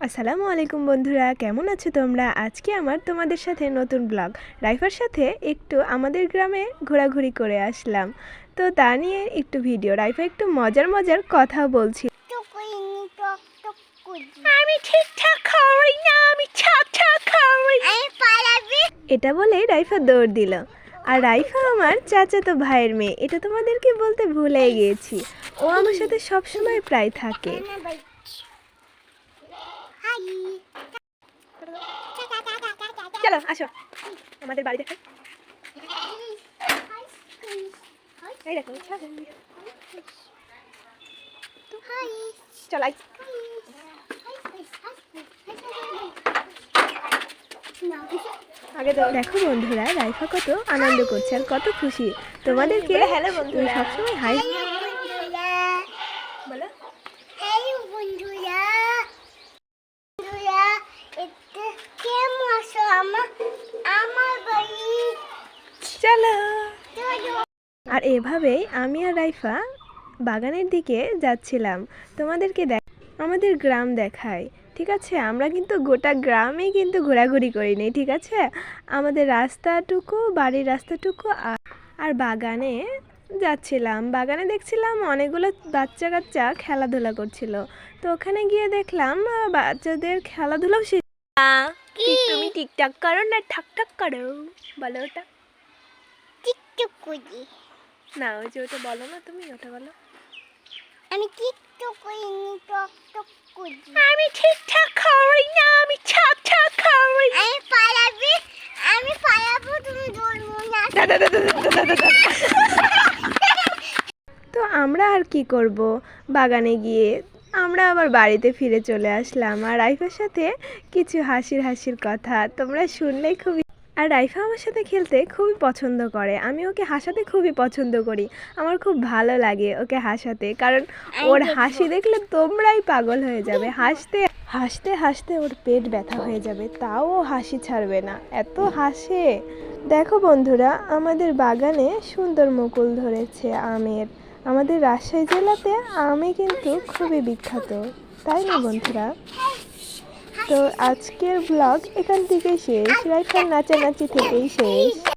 আসসালামু আলাইকুম বন্ধুরা, কেমন আছো তোমরা? আজকে আমার তোমাদের সাথে নতুন ব্লগ। রাইফার সাথে একটু আমাদের গ্রামে ঘোরাঘুরি করে আসলাম। তো তা নিয়ে একটু ভিডিও। রাইফা একটু মজার মজার কথা বলছি। আমি আমি এটা বলে রাইফা দৌড় দিল। আর রাইফা আমার চাচাতো ভাইয়ের মেয়ে। এটা তোমাদেরকে বলতে ভুলে গিয়েছি। ও আমার সাথে সবসময় প্রায় থাকে না বাই হাই চলো আসো। আমাদের বাড়ি দেখো এই দেখো চলাই আগে তো দেখো বন্ধুরা রাইফা কত আনন্দ করছে আর কত খুশি। তোমাদেরকে হ্যালো বন্ধুরা। সবসময় হাই বলো বন্ধুরা বন্ধুরা এটা কেমন আছো আমার আমার বাড়ি চলো চলো আর এভাবেই আমি আর রাইফা বাগানের দিকে যাচ্ছিলাম। তোমাদেরকে দেখ আমাদের গ্রাম দেখায় ঠিক আছে? আমরা কিন্তু গোটা গ্রামে কিন্তু ঘোরাঘুরি করিনি ঠিক আছে? আমাদের রাস্তাটুকু বাড়ির রাস্তাটুকু আর- বাগানে যাচ্ছিলাম। বাগানে দেখছিলাম অনেকগুলো বাচ্চা কাচ্চা খেলাধুলা করছিল। তো ওখানে গিয়ে দেখলাম বাচ্চাদের খেলাধুলাও কি? তুমি টিকটাক করো না ঠাক ঠাক করো? বলো ওটা। টিকটক করি। না ওই যে ওটা বলো না তুমি ওটা বলো। আমি টিকটক করিনি টক টক করি আমি ঠিকঠাক করি না আমি ঠিকঠাক করি আমি পালাবি আমি পালাবো তুমি ধরবো না। তো আমরা আর কি করব বাগানে গিয়ে? আমরা আবার বাড়িতে ফিরে চলে আসলাম। আর রাইফার সাথে কিছু হাসির হাসির কথা তোমরা শুনলেই খুবই আর রাইফা আমার সাথে খেলতে খুবই পছন্দ করে। আমি ওকে হাসাতে খুবই পছন্দ করি। আমার খুব ভালো লাগে ওকে হাসাতে। কারণ ওর হাসি দেখলে তোমরাই পাগল হয়ে যাবে। হাসতে হাসতে হাসতে ওর পেট ব্যথা হয়ে যাবে। তাও হাসি ছাড়বে না। এত হাসে। দেখো বন্ধুরা আমাদের বাগানে সুন্দর মুকুল ধরেছে আমের। আমাদের রাজশাহী জেলাতে আমে কিন্তু খুবই বিখ্যাত। তাই না বন্ধুরা? তো আজকের ব্লগ এখান থেকে শেষ। রাইফার নাচানাচি থেকেই শেষ।